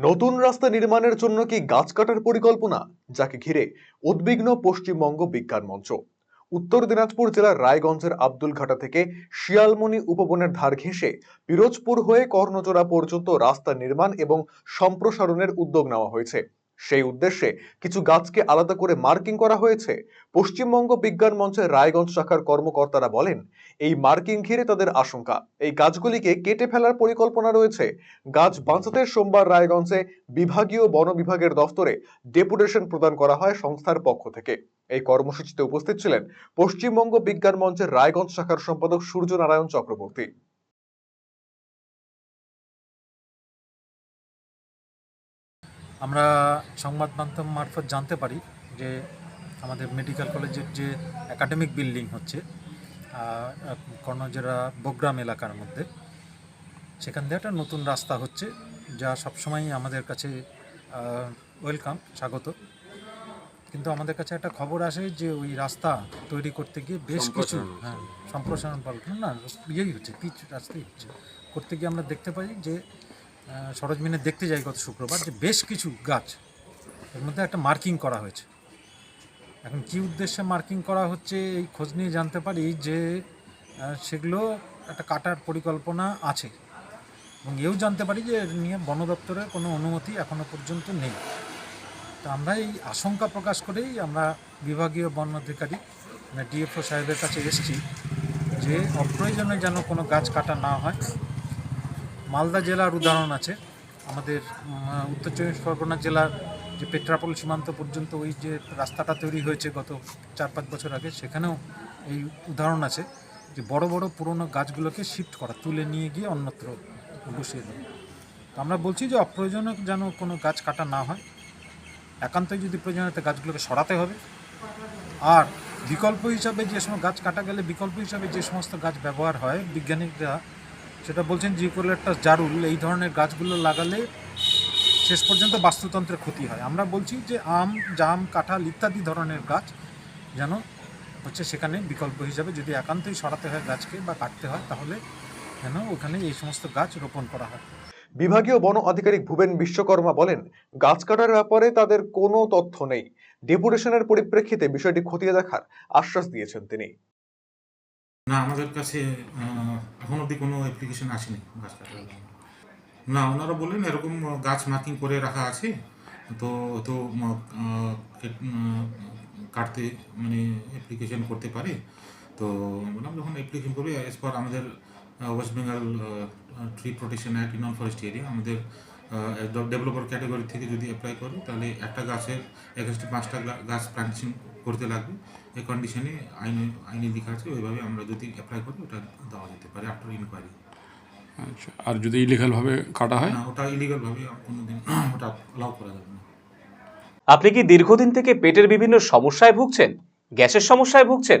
নতুন রাস্তা নির্মাণের জন্য কি গাছ কাটার পরিকল্পনা? যাকে ঘিরে উদ্বিগ্ন পশ্চিমবঙ্গ বিজ্ঞান মঞ্চ। উত্তর দিনাজপুর জেলার রায়গঞ্জের আব্দুল ঘাটা থেকে শিয়ালমণি উপবনের ধার ঘেঁষে পিরোজপুর হয়ে কর্ণচোরা পর্যন্ত রাস্তা নির্মাণ এবং সম্প্রসারণের উদ্যোগ নেওয়া হয়েছে। সেই উদ্দেশ্যে কিছু গাছকে আলাদা করে মার্কিং করা হয়েছে। পশ্চিমবঙ্গ বিজ্ঞান মঞ্চের রায়গঞ্জ শাখার কর্মকর্তারা বলেন, এই মার্কিং ঘিরে তাদের আশঙ্কা। এই গাছগুলিকে কেটে ফেলার পরিকল্পনা রয়েছে। গাছ বাঁচাতে সোমবার রায়গঞ্জে বিভাগীয় বন বিভাগের দফতরে ডেপুটেশন প্রদান করা হয় সংস্থার পক্ষ থেকে। এই কর্মসূচিতে উপস্থিত ছিলেন পশ্চিমবঙ্গ বিজ্ঞান মঞ্চের রায়গঞ্জ শাখার সম্পাদক সূর্য নারায়ণ চক্রবর্তী। আমরা সংবাদ মাধ্যম মারফত জানতে পারি যে আমাদের মেডিকেল কলেজের যে একাডেমিক বিল্ডিং হচ্ছে কর্ণজেরা বগ্রাম এলাকার মধ্যে। সেখান দিয়ে একটা নতুন রাস্তা হচ্ছে যা সবসময় আমাদের কাছে ওয়েলকাম স্বাগত। কিন্তু আমাদের কাছে একটা খবর আসে যে ওই রাস্তা তৈরি করতে গিয়ে বেশ কিছু হ্যাঁ সম্প্রসারণ বলতে না ইয়েই হচ্ছে পিচ রাস্তাই হচ্ছে। করতে গিয়ে আমরা দেখতে পাই যে সরজমিনে দেখতে যাই গত শুক্রবার যে বেশ কিছু গাছ এর মধ্যে একটা মার্কিং করা হয়েছে। এখন কি উদ্দেশ্যে মার্কিং করা হচ্ছে এই খোঁজ নিয়ে জানতে পারি যে সেগুলো একটা কাটার পরিকল্পনা আছে এবং এও জানতে পারি যে নিয়ে বন দপ্তরের কোনো অনুমতি এখনও পর্যন্ত নেই। তো আমরা এই আশঙ্কা প্রকাশ করেই আমরা বিভাগীয় বন অধিকারী মানে ডিএফও সাহেবের কাছে এসেছি যে অপ্রয়োজনে যেন কোনো গাছ কাটা না হয়। মালদা জেলার উদাহরণ আছে। আমাদের উত্তর চব্বিশ পরগনা জেলার যে পেট্রাপোল সীমান্ত পর্যন্ত ওই যে রাস্তাটা তৈরি হয়েছে গত চার পাঁচ বছর আগে, সেখানেও এই উদাহরণ আছে যে বড় বড় পুরনো গাছগুলোকে শিফট করা, তুলে নিয়ে গিয়ে অন্যত্র বসিয়ে তো আমরা বলছি যে অপ্রয়োজনে যেন কোনো গাছ কাটা না হয়। একান্তই যদি প্রয়োজন হয়, তো গাছগুলোকে সরাতে হবে। আর বিকল্প হিসাবে যে সময় গাছ কাটা গেলে বিকল্প হিসাবে যে সমস্ত গাছ ব্যবহার হয় বিজ্ঞানিকরা সেটা বলছেন জিওকোলেট্টাস জারুল, এই ধরনের গাছগুলো লাগালে শেষ পর্যন্ত বাস্তুতন্ত্রের ক্ষতি হয়। আমরা বলছি যে আম, জাম, কাঁঠাল ইত্যাদি ধরনের গাছ যেন হচ্ছে সেখানে বিকল্প হিসাবে যদি একান্তই সরাতে হয় গাছকে বা কাটতে হয়, তাহলে যেন ওখানে এই সমস্ত গাছ রোপণ করা হয়। বিভাগীয় বন আধিকারিক ভুবেন বিশ্বকর্মা বলেন, গাছ কাটার ব্যাপারে তাদের কোনো তথ্য নেই। ডেপুটেশনের পরিপ্রেক্ষিতে বিষয়টি খতিয়ে দেখার আশ্বাস দিয়েছেন তিনি। না, আমাদের কাছে এখন অবধি কোনো অ্যাপ্লিকেশন আসেনি গাছ কাটার। না, ওনারা বললেন এরকম গাছ মার্কিং করে রাখা আছে তো তো কাটতে মানে অ্যাপ্লিকেশন করতে পারে তো বললাম, যখন অ্যাপ্লিকেশন করবে এস পার আমাদের West Bengal tree protection act non forest area আমাদের ডেভেলপার ক্যাটাগরি থেকে যদি অ্যাপ্লাই করে তাহলে একটা গাছের এগেনস্টে পাঁচটা গাছ প্লান্টেশন করতে লাগবে। এই কন্ডিশনে আইনে আইনে লেখা আছে ওইভাবে আমরা যদি অ্যাপ্লাই করি ওটা দেওয়া যেতে পারে আফটার ইনকোয়ারি আচ্ছা আর যদি ইলিগালভাবে কাটা হয়? না ওটা ইলিগালভাবে কোনোদিন ওটা অ্যালাউ করা যাবে না। আপনি কি দীর্ঘদিন থেকে পেটের বিভিন্ন সমস্যায় ভুগছেন? গ্যাসের সমস্যায় ভুগছেন?